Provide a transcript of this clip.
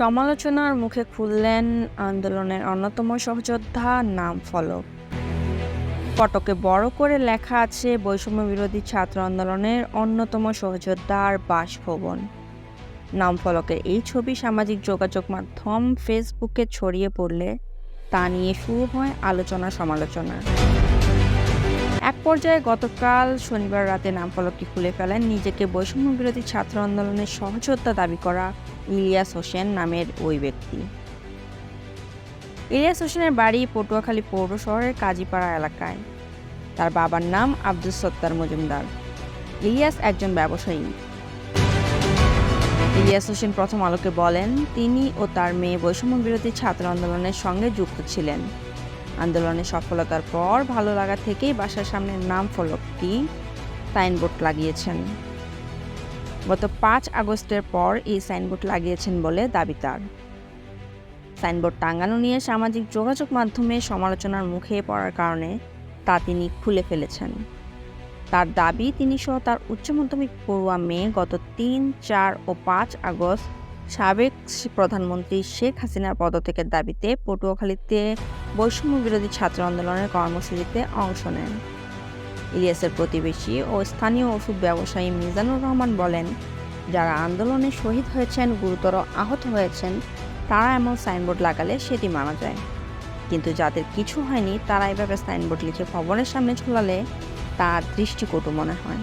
সমালোচনার মুখে খুললেন আন্দোলনের অন্যতম সহযোদ্ধা, নাম ফলক ফটকে বড় করে লেখা আছে, বৈষম্য বিরোধী ছাত্র আন্দোলনের অন্যতম সহযোদ্ধার বাসভবন। নাম ফলকের এই ছবি সামাজিক যোগাযোগ মাধ্যম, ফেসবুকে ছড়িয়ে পড়লে তা নিয়ে শুরু হয় আলোচনা সমালোচনা এক পর্যায়ে গতকাল শনিবার রাতে নাম ফলকটি খুলে ফেলেন নিজেকে বৈষম্য বিরোধী ছাত্র আন্দোলনের সহযোদ্ধা দাবি করা ইলিয়াস হোসেন নামের ওই ব্যক্তি। ইলিয়াস হোসেনের বাড়ি পটুয়াখালী পৌর শহরের কাজীপাড়া এলাকায়। তার বাবার নাম আব্দুল সত্তার মজুমদার। ইলিয়াস একজন ব্যবসায়ী। ইলিয়াস হোসেন প্রথম আলোকে বলেন, তিনি ও তার মেয়ে বৈষম্য বিরোধী ছাত্র আন্দোলনের সঙ্গে যুক্ত ছিলেন। আন্দোলনের সফলতার পর ভালো লাগা থেকেই বাসার সামনে নাম ফলকটি সাইনবোর্ড লাগিয়েছেন। গত পাঁচ আগস্টের পর এই সাইনবোর্ড লাগিয়েছেন বলে দাবি তার। সাইনবোর্ড টাঙানো নিয়ে সামাজিক যোগাযোগ মাধ্যমে সমালোচনার মুখে পড়ার কারণে তা তিনি খুলে ফেলেছেন। তার দাবি, তিনি সহ তার উচ্চ মাধ্যমিক পড়ুয়া মেয়ে গত তিন, চার ও পাঁচ আগস্ট সাবেক প্রধানমন্ত্রী শেখ হাসিনার পদত্যাগের দাবিতে পটুয়াখালীতে বৈষম্য বিরোধী ছাত্র আন্দোলনের কর্মসূচিতে অংশ নেন। ইলিয়াসের প্রতিবেশী ও স্থানীয় ওষুধ ব্যবসায়ী মিজানুর রহমান বলেন, যারা আন্দোলনে শহীদ হয়েছেন, গুরুতর আহত হয়েছেন, তারা এমন সাইনবোর্ড লাগালে সেটি মানা যায়। কিন্তু যাদের কিছু হয়নি, তারা এভাবে সাইনবোর্ড লিখে ভবনের সামনে ঝোলালে তা দৃষ্টিকটু মনে হয়।